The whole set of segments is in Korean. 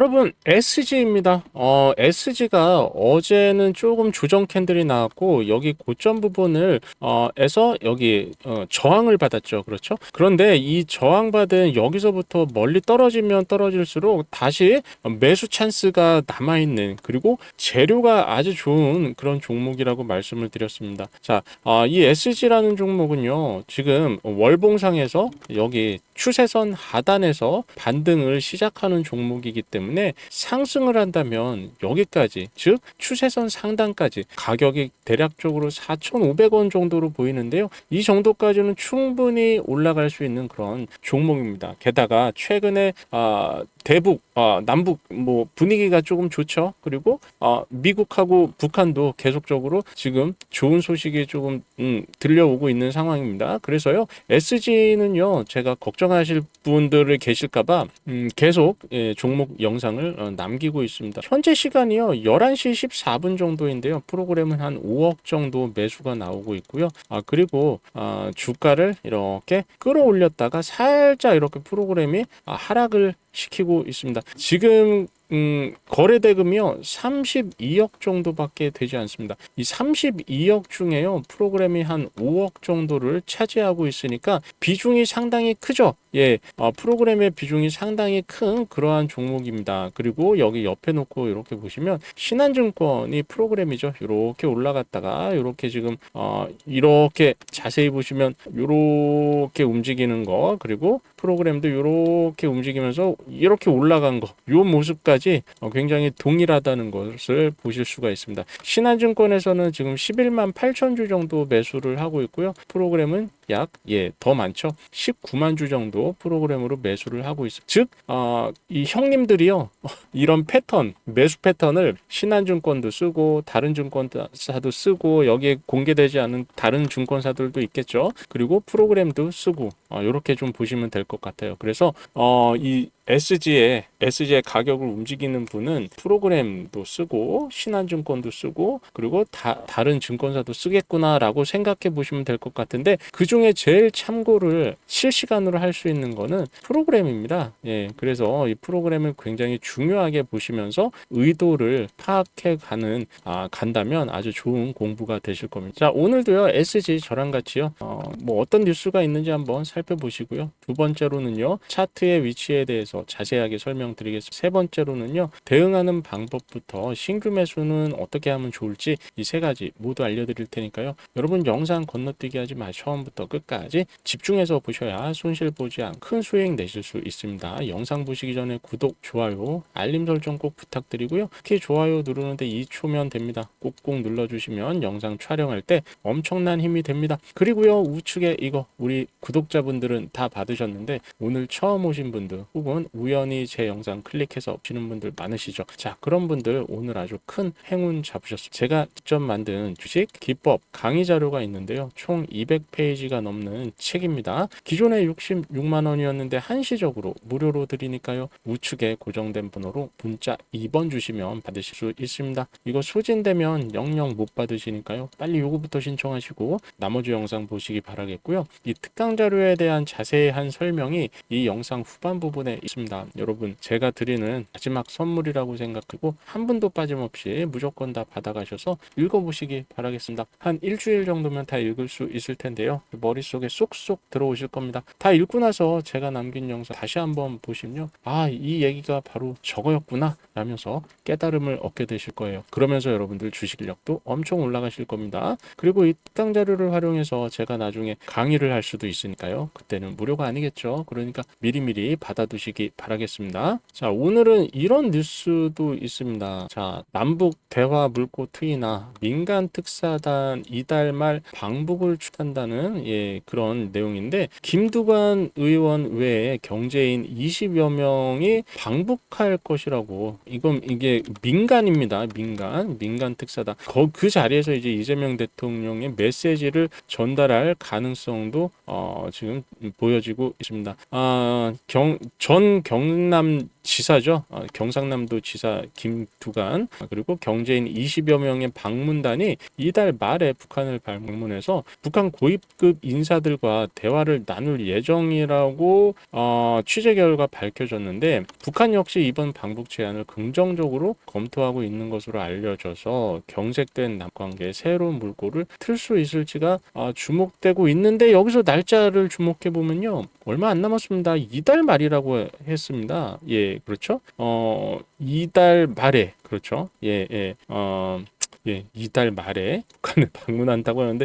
여러분 SG입니다. 어, SG가 어제는 조금 조정 캔들이 나왔고 여기 고점 부분을 어, 에서 여기 어, 저항을 받았죠. 그렇죠? 그런데 이 저항받은 여기서부터 멀리 떨어지면 떨어질수록 다시 매수 찬스가 남아 있는 그리고 재료가 아주 좋은 그런 종목이라고 말씀을 드렸습니다. 자, 아, 이 SG라는 종목은요. 지금 월봉상에서 여기 추세선 하단에서 반등을 시작하는 종목이기 때문에 상승을 한다면 여기까지 즉 추세선 상단까지 가격이 대략적으로 4,500원 정도로 보이는데요. 이 정도까지는 충분히 올라갈 수 있는 그런 종목입니다. 게다가 최근에 아, 대북, 아, 남북 뭐 분위기가 조금 좋죠. 그리고 아, 미국하고 북한도 계속적으로 지금 좋은 소식이 조금 음, 들려오고 있는 상황입니다. 그래서요 SG는요 제가 걱정하실 분들을 계실까봐 음, 계속 예, 종목 영상을 어, 남기고 있습니다. 현재 시간이요 11시 14분 정도인데요 프로그램은 한 5억 정도 매수가 나오고 있고요. 아 그리고 아, 주가를 이렇게 끌어올렸다가 살짝 이렇게 프로그램이 아, 하락을 시키고 있습니다. 지금 음, 거래 대금이요 32억 정도밖에 되지 않습니다. 이 32억 중에요 프로그램이 한 5억 정도를 차지하고 있으니까 비중이 상당히 크죠. 예, 어, 프로그램의 비중이 상당히 큰 그러한 종목입니다. 그리고 여기 옆에 놓고 이렇게 보시면 신한증권이 프로그램이죠. 이렇게 올라갔다가 이렇게 지금 어, 이렇게 자세히 보시면 이렇게 움직이는 거 그리고 프로그램도 이렇게 움직이면서 이렇게 올라간 거, 요 모습까지 어, 굉장히 동일하다는 것을 보실 수가 있습니다. 신한증권에서는 지금 11만 8천 주 정도 매수를 하고 있고요. 프로그램은 약, 예, 더 많죠. 19만 주 정도 프로그램으로 매수를 하고 있어요. 즉, 어, 이 형님들이요, 이런 패턴, 매수 패턴을 신한증권도 쓰고, 다른 증권사도 쓰고, 여기에 공개되지 않은 다른 증권사들도 있겠죠. 그리고 프로그램도 쓰고, 어, 이렇게 좀 보시면 될 것 같아요. 그래서, 어, 이 SG의 SG의 가격을 움직이는 분은 프로그램도 쓰고 신한증권도 쓰고 그리고 다, 다른 증권사도 쓰겠구나라고 생각해 보시면 될 것 같은데 그 중에 제일 참고를 실시간으로 할 수 있는 거는 프로그램입니다. 예, 그래서 이 프로그램을 굉장히 중요하게 보시면서 의도를 파악해 가는 아, 간다면 아주 좋은 공부가 되실 겁니다. 자, 오늘도요 SG 저랑 같이요 어, 뭐 어떤 뉴스가 있는지 한번 살펴보시고요. 두 번째로는요 차트의 위치에 대해서 자세하게 설명드리겠습니다. 세 번째로는요, 대응하는 방법부터 신규 매수는 어떻게 하면 좋을지 이 세 가지 모두 알려드릴 테니까요. 여러분 영상 건너뛰기 하지 마. 처음부터 끝까지 집중해서 보셔야 손실 보지 않고 큰 수익 내실 수 있습니다. 영상 보시기 전에 구독, 좋아요, 알림 설정 꼭 부탁드리고요. 특히 좋아요 누르는데 2초면 됩니다. 꼭꼭 눌러주시면 영상 촬영할 때 엄청난 힘이 됩니다. 그리고요, 우측에 이거 우리 구독자분들은 다 받으셨는데 오늘 처음 오신 분들 혹은 우연히 제 영상 클릭해서 보시는 분들 많으시죠. 자, 그런 분들 오늘 아주 큰 행운 잡으셨습니다. 제가 직접 만든 주식 기법 강의 자료가 있는데요. 총 200페이지가 넘는 책입니다. 기존에 66만 원이었는데 한시적으로 무료로 드리니까요. 우측에 고정된 번호로 문자 2번 주시면 받으실 수 있습니다. 이거 소진되면 영영 못 받으시니까요. 빨리 요거부터 신청하시고 나머지 영상 보시기 바라겠고요. 이 특강 자료에 대한 자세한 설명이 이 영상 후반 부분에 있습니다. 여러분 제가 드리는 마지막 선물이라고 생각하고 한 분도 빠짐없이 무조건 다 받아가셔서 읽어보시기 바라겠습니다. 한 일주일 정도면 다 읽을 수 있을 텐데요. 머릿속에 쏙쏙 들어오실 겁니다. 다 읽고 나서 제가 남긴 영상 다시 한번 보시면요. 아, 이 얘기가 바로 저거였구나 라면서 깨달음을 얻게 되실 거예요. 그러면서 여러분들 주식력도 엄청 올라가실 겁니다. 그리고 이 특강 자료를 활용해서 제가 나중에 강의를 할 수도 있으니까요. 그때는 무료가 아니겠죠. 그러니까 미리미리 받아두시기 바라겠습니다. 자, 오늘은 이런 뉴스도 있습니다. 자, 남북 대화 물고 트이나 민간 특사단 이달 말 방북을 추진한다는 예, 그런 내용인데 김두관 의원 외에 경제인 20여 명이 방북할 것이라고 이건 이게 민간입니다. 민간 민간 특사단 거, 그 자리에서 이제 이재명 대통령의 메시지를 전달할 가능성도 어, 지금 보여지고 있습니다. 아, 경, 전 경남 지사죠. 어, 경상남도 지사 김두관. 아, 그리고 경제인 20여 명의 방문단이 이달 말에 북한을 방문해서 북한 고위급 인사들과 대화를 나눌 예정이라고 어, 취재 결과 밝혀졌는데 북한 역시 이번 방북 제안을 긍정적으로 검토하고 있는 것으로 알려져서 경색된 남관계의 새로운 물꼬를 틀 수 있을지가 어, 주목되고 있는데 여기서 날짜를 주목해 보면요. 얼마 안 남았습니다. 이달 말이라고 했습니다. 예 그렇죠? 어 이달 말에 그렇죠? 예 예. 어 예, 이달 말에 북한을 방문한다고 하는데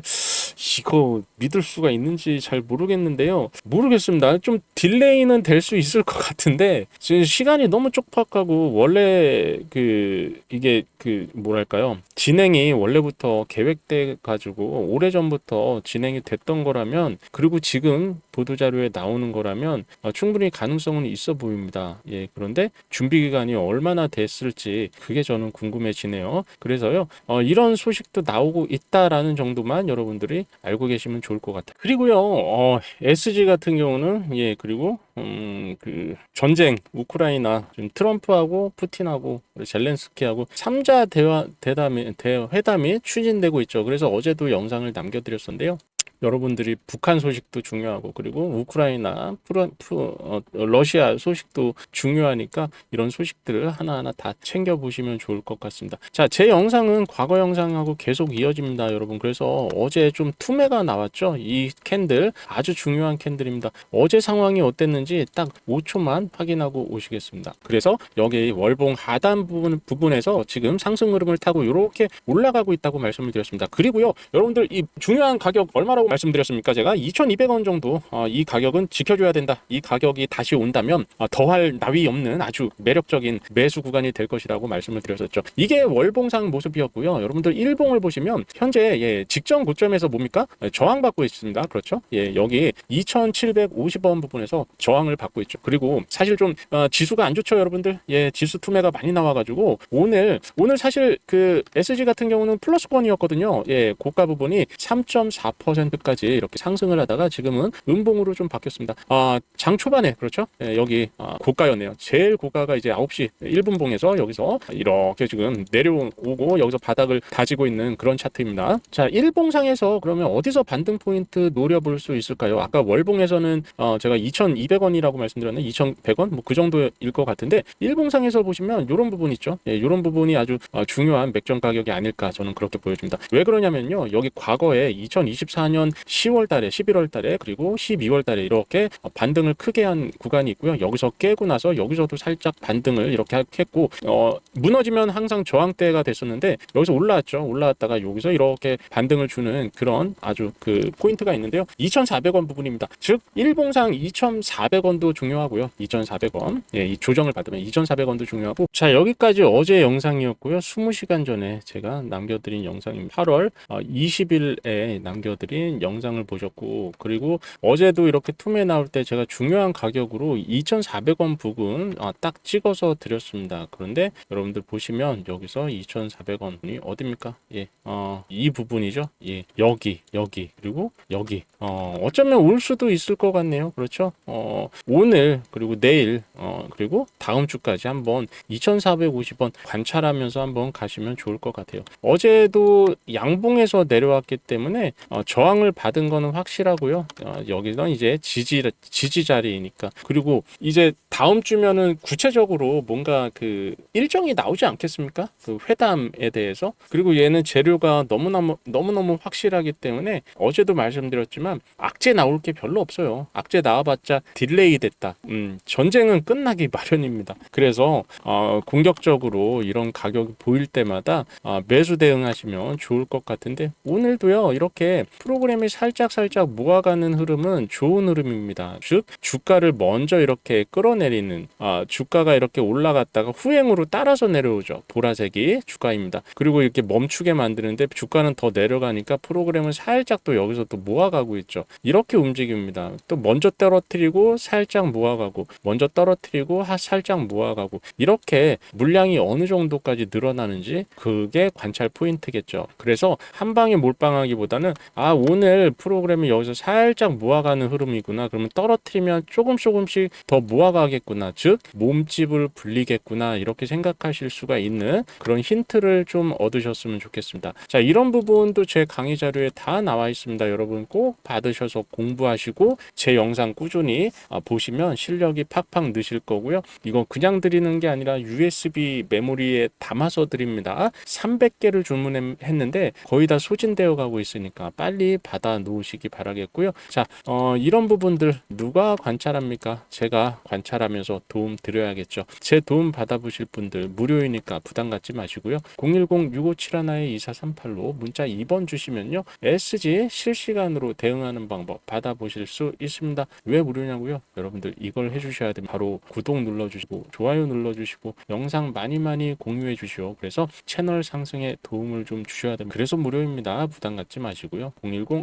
이거 믿을 수가 있는지 잘 모르겠는데요. 모르겠습니다. 좀 딜레이는 될 수 있을 것 같은데 지금 시간이 너무 쪽박하고 원래 그 이게 그 뭐랄까요 진행이 원래부터 계획돼 가지고 오래 전부터 진행이 됐던 거라면 그리고 지금 보도 자료에 나오는 거라면 어, 충분히 가능성은 있어 보입니다. 예, 그런데 준비 기간이 얼마나 됐을지 그게 저는 궁금해지네요. 그래서요 어, 이런 소식도 나오고 있다라는 정도만 여러분들이 알고 계시면 좋을 것 같아요. 그리고요, 어, SG 같은 경우는 예 그리고 음, 그 전쟁 우크라이나 지금 트럼프하고 푸틴하고 젤렌스키하고 3자 대화 대담이 대 회담이 추진되고 있죠. 그래서 어제도 영상을 남겨드렸었는데요. 여러분들이 북한 소식도 중요하고 그리고 우크라이나 프로, 프로, 어, 러시아 소식도 중요하니까 이런 소식들을 하나하나 다 챙겨 보시면 좋을 것 같습니다. 자, 제 영상은 과거 영상하고 계속 이어집니다, 여러분. 그래서 어제 좀 투매가 나왔죠. 이 캔들 아주 중요한 캔들입니다. 어제 상황이 어땠는지 딱 5초만 확인하고 오시겠습니다. 그래서 여기 월봉 하단 부분 부분에서 지금 상승 흐름을 타고 이렇게 올라가고 있다고 말씀을 드렸습니다. 그리고요, 여러분들 이 중요한 가격 얼마라고 말씀드렸습니까? 제가 2,200원 정도 어, 이 가격은 지켜줘야 된다. 이 가격이 다시 온다면 어, 더할 나위 없는 아주 매력적인 매수 구간이 될 것이라고 말씀을 드렸었죠. 이게 월봉상 모습이었고요. 여러분들 일봉을 보시면 현재 예, 직전 고점에서 뭡니까? 예, 저항받고 있습니다. 그렇죠? 예, 여기 2,750원 부분에서 저항을 받고 있죠. 그리고 사실 좀 어, 지수가 안 좋죠, 여러분들. 예, 지수 투매가 많이 나와가지고 오늘 오늘 사실 그 SG 같은 경우는 플러스권이었거든요. 예, 고가 부분이 3.4% 까지 이렇게 상승을 하다가 지금은 음봉으로 좀 바뀌었습니다. 아, 장 초반에 그렇죠? 예, 여기 아, 고가였네요. 제일 고가가 이제 9시 1분 봉에서 여기서 이렇게 지금 내려오고 여기서 바닥을 다지고 있는 그런 차트입니다. 자, 일봉상에서 그러면 어디서 반등 포인트 노려볼 수 있을까요? 아까 월봉에서는 어, 제가 2,200원이라고 말씀드렸는데 2,100원 뭐 그 정도일 것 같은데 일봉상에서 보시면 이런 부분 있죠. 예, 이런 부분이 아주 어, 중요한 맥점 가격이 아닐까 저는 그렇게 보여집니다. 왜 그러냐면요. 여기 과거에 2024년 10월 달에 11월 달에 그리고 12월 달에 이렇게 어, 반등을 크게 한 구간이 있고요. 여기서 깨고 나서 여기서도 살짝 반등을 이렇게 했고 어, 무너지면 항상 저항대가 됐었는데 여기서 올라왔죠. 올라왔다가 여기서 이렇게 반등을 주는 그런 아주 그 포인트가 있는데요. 2,400원 부분입니다. 즉 일봉상 2,400원도 중요하고요. 2,400원. 예, 이 조정을 받으면 2,400원도 중요하고 자, 여기까지 어제 영상이었고요. 20시간 전에 제가 남겨드린 영상입니다. 8월 20일에 남겨드린 영상을 보셨고 그리고 어제도 이렇게 투매 나올 때 제가 중요한 가격으로 2,400원 부근 아, 딱 찍어서 드렸습니다. 그런데 여러분들 보시면 여기서 2,400원이 어딥니까? 예, 어, 이 부분이죠. 예, 여기, 여기, 그리고 여기. 어, 어쩌면 올 수도 있을 것 같네요. 그렇죠? 어, 오늘 그리고 내일 어, 그리고 다음 주까지 한번 2,450원 관찰하면서 한번 가시면 좋을 것 같아요. 어제도 양봉에서 내려왔기 때문에 어, 저항을 받은 거는 확실하고요. 어, 여기는 이제 지지 지지 자리이니까 그리고 이제 다음 주면은 구체적으로 뭔가 그 일정이 나오지 않겠습니까? 그 회담에 대해서 그리고 얘는 재료가 너무너무 너무너무 확실하기 때문에 어제도 말씀드렸지만 악재 나올 게 별로 없어요. 악재 나와봤자 딜레이 됐다. 음, 전쟁은 끝나기 마련입니다. 그래서 어, 공격적으로 이런 가격이 보일 때마다 어, 매수 대응하시면 좋을 것 같은데 오늘도요 이렇게 프로그램 이 살짝 살짝 모아가는 흐름은 좋은 흐름입니다. 즉 주가를 먼저 이렇게 끌어내리는 아, 주가가 이렇게 올라갔다가 후행으로 따라서 내려오죠. 보라색이 주가입니다. 그리고 이렇게 멈추게 만드는데 주가는 더 내려가니까 프로그램은 살짝 또 여기서 또 모아가고 있죠. 이렇게 움직입니다. 또 먼저 떨어뜨리고 살짝 모아가고 먼저 떨어뜨리고 하, 살짝 모아가고 이렇게 물량이 어느 정도까지 늘어나는지 그게 관찰 포인트겠죠. 그래서 한 방에 몰빵하기보다는 아 오늘 부분을 프로그램이 여기서 살짝 모아가는 흐름이구나. 그러면 떨어뜨리면 조금 조금씩 더 모아가겠구나. 즉 몸집을 불리겠구나. 이렇게 생각하실 수가 있는 그런 힌트를 좀 얻으셨으면 좋겠습니다. 자, 이런 부분도 제 강의 자료에 다 나와 있습니다. 여러분 꼭 받으셔서 공부하시고 제 영상 꾸준히 아, 보시면 실력이 팍팍 느실 거고요. 이거 그냥 드리는 게 아니라 USB 메모리에 담아서 드립니다. 300개를 주문했는데 거의 다 소진되어 가고 있으니까 빨리 받아 놓으시기 바라겠고요. 자, 어, 이런 부분들 누가 관찰합니까? 제가 관찰하면서 도움 드려야겠죠. 제 도움 받아보실 분들 무료이니까 부담 갖지 마시고요. 010-6571-2438로 문자 2번 주시면요. SG 실시간으로 대응하는 방법 받아보실 수 있습니다. 왜 무료냐고요? 여러분들 이걸 해주셔야 됩니다. 바로 구독 눌러주시고 좋아요 눌러주시고 영상 많이 많이 공유해 주시오. 그래서 채널 상승에 도움을 좀 주셔야 됩니다. 그래서 무료입니다. 부담 갖지 마시고요.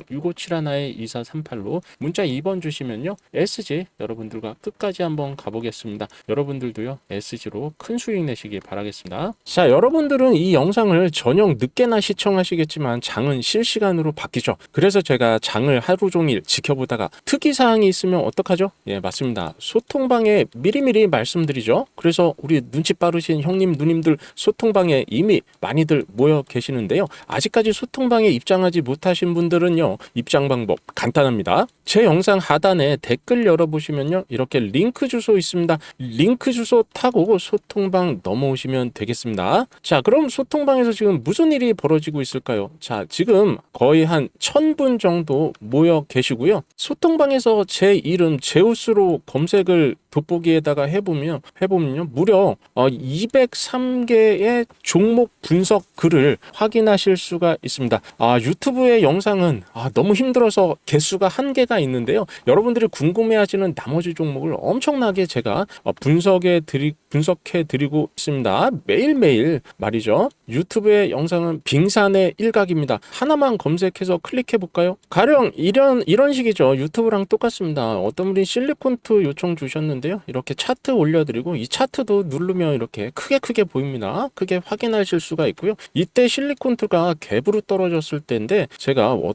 010-6571-2438로 문자 2번 주시면요. SG 여러분들과 끝까지 한번 가보겠습니다. 여러분들도요. SG로 큰 수익 내시기 바라겠습니다. 자, 여러분들은 이 영상을 저녁 늦게나 시청하시겠지만 장은 실시간으로 바뀌죠. 그래서 제가 장을 하루 종일 지켜보다가 특이 사항이 있으면 어떡하죠? 예, 맞습니다. 소통방에 미리미리 말씀드리죠. 그래서 우리 눈치 빠르신 형님, 누님들 소통방에 이미 많이들 모여 계시는데요. 아직까지 소통방에 입장하지 못하신 분들은요. 입장 방법 간단합니다. 제 영상 하단에 댓글 열어보시면요. 이렇게 링크 주소 있습니다. 링크 주소 타고 소통방 넘어오시면 되겠습니다. 자, 그럼 소통방에서 지금 무슨 일이 벌어지고 있을까요? 자, 지금 거의 한 1000분 정도 모여 계시고요. 소통방에서 제 이름 제우스로 검색을 돋보기에다가 해보면 해보면요 무려 어, 203개의 종목 분석 글을 확인하실 수가 있습니다. 아 유튜브의 영상은 아, 너무 힘들어서 개수가 한계가 있는데요. 여러분들이 궁금해하시는 나머지 종목을 엄청나게 제가 어, 분석해 드리 분석해 드리고 있습니다. 매일매일 말이죠. 유튜브의 영상은 빙산의 일각입니다. 하나만 검색해서 클릭해 볼까요? 가령 이런 이런 식이죠. 유튜브랑 똑같습니다. 어떤 분이 실리콘트 요청 주셨는데요. 이렇게 차트 올려 드리고 이 차트도 누르면 이렇게 크게 크게 보입니다. 크게 확인하실 수가 있고요. 이때 실리콘트가 갭으로 떨어졌을 때인데 제가 어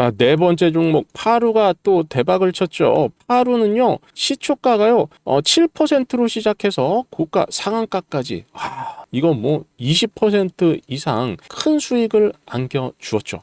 자, 네 번째 종목 파루가 또 대박을 쳤죠. 파루는요. 시초가가요. 어, 7%로 시작해서 고가 상한가까지 아, 이거 뭐20% 이상 큰 수익을 안겨 주었죠.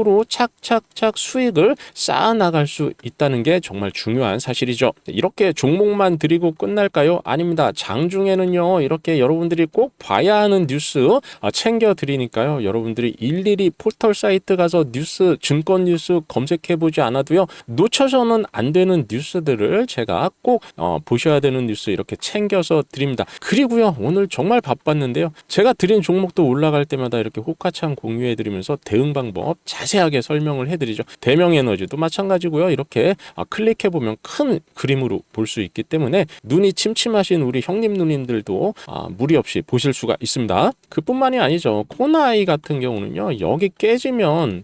으로 착착착 수익을 쌓아 나갈 수 있다는 게 정말 중요한 사실이죠. 이렇게 종목만 드리고 끝날까요? 아닙니다. 장중에는요, 이렇게 여러분들이 꼭 봐야 하는 뉴스 아, 챙겨 드리니까요. 여러분들이 일일이 포털 사이트 가서 뉴스, 증권 뉴스 검색해 보지 않아도요, 놓쳐서는 안 되는 뉴스들을 제가 꼭 어, 보셔야 되는 뉴스 이렇게 챙겨서 드립니다. 그리고요, 오늘 정말 바빴는데요. 제가 드린 종목도 올라갈 때마다 이렇게 호카창 공유해 드리면서 대응 방법 자세 하게 설명을 해 드리죠. 대명 에너지도 마찬가지고요. 이렇게 아, 클릭해 보면 큰 그림으로 볼 수 있기 때문에 눈이 침침하신 우리 형님 누님들도 아, 무리 없이 보실 수가 있습니다. 그뿐만이 아니죠. 코나이 같은 경우는요. 여기 깨지면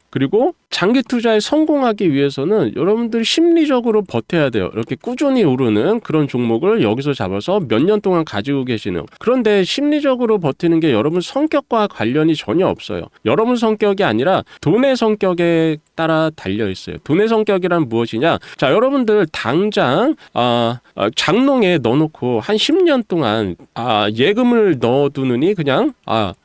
그리고 장기 투자에 성공하기 위해서는 여러분들이 심리적으로 버텨야 돼요. 이렇게 꾸준히 오르는 그런 종목을 여기서 잡아서 몇 년 동안 가지고 계시는. 그런데 심리적으로 버티는 게 여러분 성격과 관련이 전혀 없어요. 여러분 성격이 아니라 돈의 성격에 따라 달려 있어요. 돈의 성격이란 무엇이냐? 자, 여러분들 당장 아, 아, 장롱에 넣어놓고 한 10년 동안 아, 예금을 넣어두느니 그냥 아,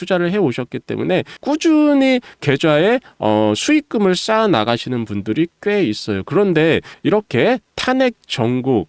투자를 해 오셨기 때문에 꾸준히 계좌에 어, 수익금을 쌓아 나가시는 분들이 꽤 있어요. 그런데 이렇게 탄핵 전국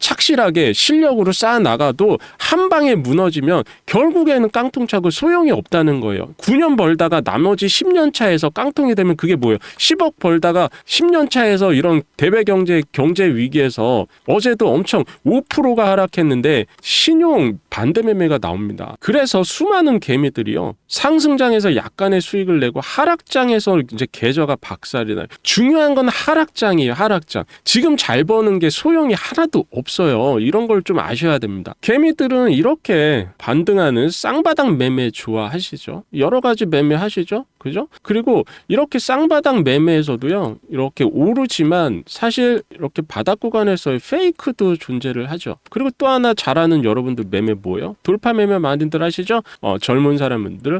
착실하게 실력으로 쌓아 나가도 한 방에 무너지면 결국에는 깡통 차고 소용이 없다는 거예요. 9년 벌다가 나머지 10년 차에서 깡통이 되면 그게 뭐예요? 10억 벌다가 10년 차에서 이런 대외 경제 경제 위기에서 어제도 엄청 5%가 하락했는데 신용 반대 매매가 나옵니다. 그래서 수많은 개미들이요. 상승장에서 약간의 수익을 내고 하락장에서 이제 계좌가 박살이 나요. 중요한 건 하락장이에요. 하락장. 지금 잘 버는 게 소용이 하나도 없어요. 이런 걸 좀 아셔야 됩니다. 개미들은 이렇게 반등하는 쌍바닥 매매 좋아하시죠. 여러 가지 매매 하시죠. 그죠? 그리고 이렇게 쌍바닥 매매에서도요. 이렇게 오르지만 사실 이렇게 바닥 구간에서의 페이크도 존재를 하죠. 그리고 또 하나 잘하는 여러분들 매매 뭐예요? 돌파 매매 많이들 하시죠? 어, 젊은 사람들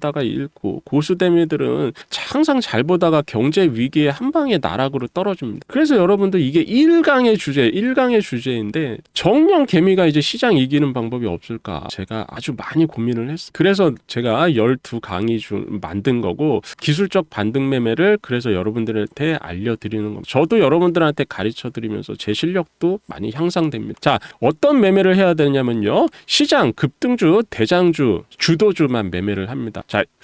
가 잃고 고수 개미들은 항상 잘 보다가 경제 위기에 한 방에 나락으로 떨어집니다. 그래서 여러분들 이게 1강의 주제, 1강의 주제인데 정령 개미가 이제 시장 이기는 방법이 없을까? 제가 아주 많이 고민을 했어요. 그래서 제가 12강의 중 만든 거고 기술적 반등 매매를 그래서 여러분들한테 알려드리는 겁니다. 저도 여러분들한테 가르쳐 드리면서 제 실력도 많이 향상됩니다. 자, 어떤 매매를 해야 되냐면요. 시장 급등주, 대장주, 주도주만 매매를 합니다. 자,